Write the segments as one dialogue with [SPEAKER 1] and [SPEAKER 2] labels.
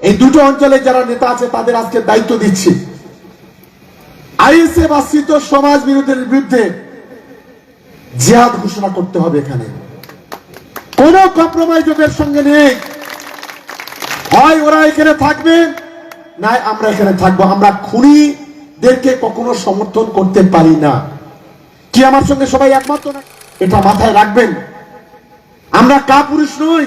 [SPEAKER 1] এই দুটো অঞ্চলে যারা নেতা আছে, তাদের আজকে দায়িত্ব দিচ্ছি। আইএসএফ আশ্রিত সমাজ বিরোধীর বিরুদ্ধে জিহাদ ঘোষণা করতে হবে এখানে। কোন কম্প্রোমাইজ ওদের সঙ্গে নেই। হয় ওরা এখানে থাকবে না আমরা এখানে থাকব। আমরা খুনিদেরকে কখনো সমর্থন করতে পারি না। কি আমার সঙ্গে সবাই একমাত্র না এটা মাথায় রাখবেন। আমরা কা পুরুষ নই।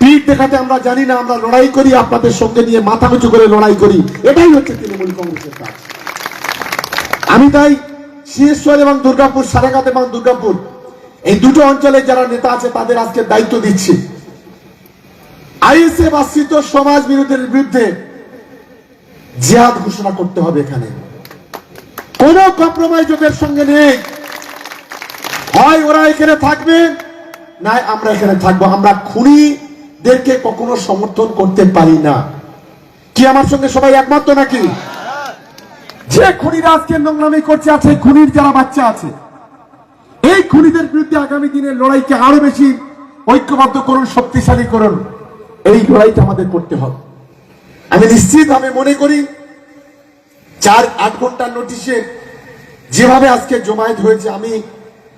[SPEAKER 1] পিঠ দেখাতে আমরা জানি না, আমরা লড়াই করি, আপনাদের সঙ্গে নিয়ে মাথা উঁচু করে লড়াই করি। এটাই হচ্ছে তৃণমূল কংগ্রেসের কাজ। আমি তাই সিএসর এবং দুর্গাপুর সারাঘাট এবং দুর্গাপুর, এই দুটো অঞ্চলে যারা নেতা আছে, তাদের আজকে দায়িত্ব দিচ্ছি। আইএসএফ আশ্রিত সমাজ বিরোধীর বিরুদ্ধে জিহাদ ঘোষণা করতে হবে এখানে। কোন কম্প্রোমাইজ ওদের সঙ্গে নেই। হয় ওরা এখানে থাকবে না আমরা এখানে থাকব। আমরা খুনিদেরকে কখনো সমর্থন করতে পারি না। কি আমার সঙ্গে সবাই একমত নাকি? যে খুনিরা আজকে নোংরামি করছে, আছে খুনির যারা বাচ্চা আছে, এই খুনিদের বিরুদ্ধে আগামী দিনের লড়াইকে আরও বেশি ঐক্যবদ্ধ করুন, শক্তিশালী করুন। এই লড়াইটা আমাদের করতে হবে। আমি নিশ্চিত, আমি মনে করি চার আট ঘণ্টার নোটিশে যেভাবে আজকে জমায়েত হয়েছে, আমি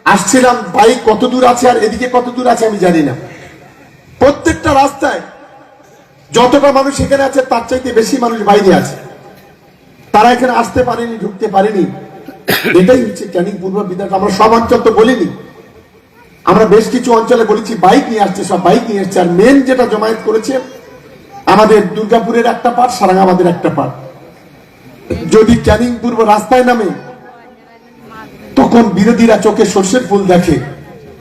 [SPEAKER 1] আসছিলাম, বাইক কত দূর আছে আর এদিকে কত দূর আছে আমি জানি না। প্রত্যেকটা রাস্তায় যতটা মানুষ এখানে আছে, তার চাইতে বেশি মানুষ বাইরে আছে। তারা এখানে আসতে পারেনি, ঢুকতে পারেনি। এটাই হচ্ছে ক্যানিং পূর্ব বিধান। আমরা সব অঞ্চল তো বলিনি। আমরা বেশ কিছু অঞ্চলে বলেছি, বাইক নিয়ে আসছে, সব বাইক নিয়ে আসছে। আর মেন যেটা জমায়েত করেছে, আমাদের দুর্গাপুরের একটা পার্ট সারাঙ্গাবাদের একটা পার্ট যদি ক্যানিং পূর্ব রাস্তায় নামে, তখন বিরোধীরা চোখে সর্ষের ফুল দেখে।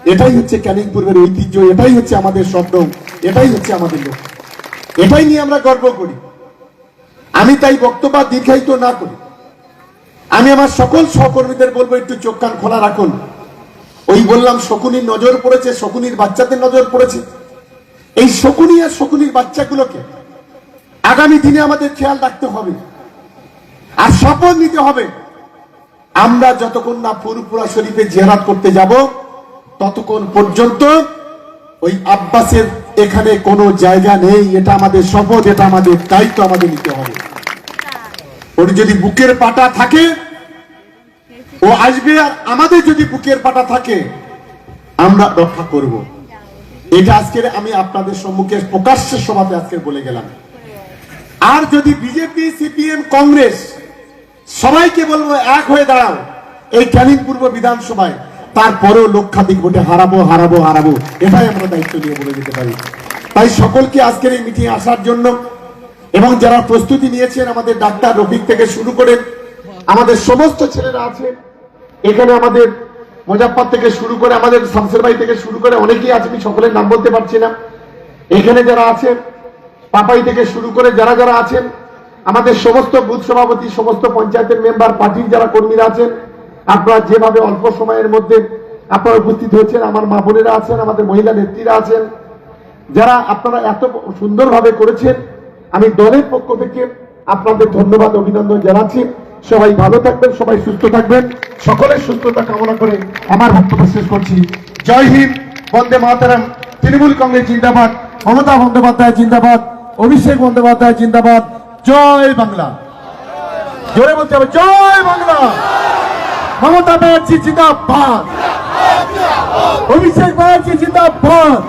[SPEAKER 1] এটাই হচ্ছে ক্যানিং পূর্বের ঐতিহ্য, এটাই হচ্ছে আমাদের স্বপ্ন, এটাই হচ্ছে আমাদের লোক এটাই নিয়ে আমরা গর্ব করি। আমি তাই বক্তব্য দীর্ঘায়িত না করি। আমি আমার সকল সহকর্মীদের বলব, একটু চোখ কান খোলা রাখুন। ওই বললাম, শকুনির নজর পড়েছে, শকুনির বাচ্চাদের নজর পড়েছে। এই শকুনি আর শকুনির বাচ্চাগুলোকে আগামী দিনে আমাদের খেয়াল রাখতে হবে। আর শপথ নিতে হবে। আমরা যতক্ষণ না ফুরপুরা শরীফে জেহাদ করতে যাব ততক্ষণ পর্যন্ত ওই আব্বাসের এখানে কোনো জায়গা নেই। এটা আমাদের শপথ, এটা আমাদের দায়িত্ব, আমাদের নিতে হবে। ওর যদি বুকের পাটা থাকে, ও আসবে আর আমাদের যদি বুকের পাটা থাকে, আমরা রক্ষা করব। এটা আজকের আমি আপনাদের সম্মুখে প্রকাশ্যের সভাতে আজকে বলে গেলাম। আর যদি বিজেপি, সিপিএম, কংগ্রেস সবাইকে বলব এক হয়ে দাঁড়াও। এই ক্যানিং পূর্ব বিধানসভায় তারপরেও লক্ষাধিক ভোটে হারাবো হারাবো হারাবো। এটাই আমরা দায়িত্ব নিয়ে বলে দিতে পারি। তাই সকলকে আজকের এই মিটিং আসার জন্য এবং যারা প্রস্তুতি নিয়েছেন, আমাদের ডাক্তার রফিক থেকে শুরু করে আমাদের সমস্ত ছেলেরা আছে এখানে আমাদের মোজাফর থেকে শুরু করে আমাদের শামসের ভাই থেকে শুরু করে অনেকেই আছে আমি সকলের নাম বলতে পারছি না। এখানে যারা আছেন, পাপাই থেকে শুরু করে যারা যারা আছেন, আমাদের সমস্ত বুথ সভাপতি, সমস্ত পঞ্চায়েতের মেম্বার, পার্টির যারা কর্মীরা আছেন আপনারা যেভাবে অল্প সময়ের মধ্যে আপনারা উপস্থিত হয়েছেন, আমার মা বোনেরা আছেন, আমাদের মহিলা নেত্রীরা আছেন, যারা আপনারা এত সুন্দরভাবে করেছেন, আমি দলের পক্ষ থেকে আপনাদের ধন্যবাদ, অভিনন্দন জানাচ্ছি। সবাই ভালো থাকবেন, সবাই সুস্থ থাকবেন। সকলের সুস্থতা কামনা করে আমার বক্তব্য শেষ করছি। জয় হিন্দ, বন্দে মাতারাম, তৃণমূল কংগ্রেস জিন্দাবাদ, মমতা বন্দ্যোপাধ্যায় জিন্দাবাদ, অভিষেক বন্দ্যোপাধ্যায় জিন্দাবাদ। জয় বাংলা। জোরে বলতে হবে, জয় বাংলা। মমতা ব্যানার্জি জিন্দাবাদ। অভিষেক ব্যানার্জি জিন্দাবাদ।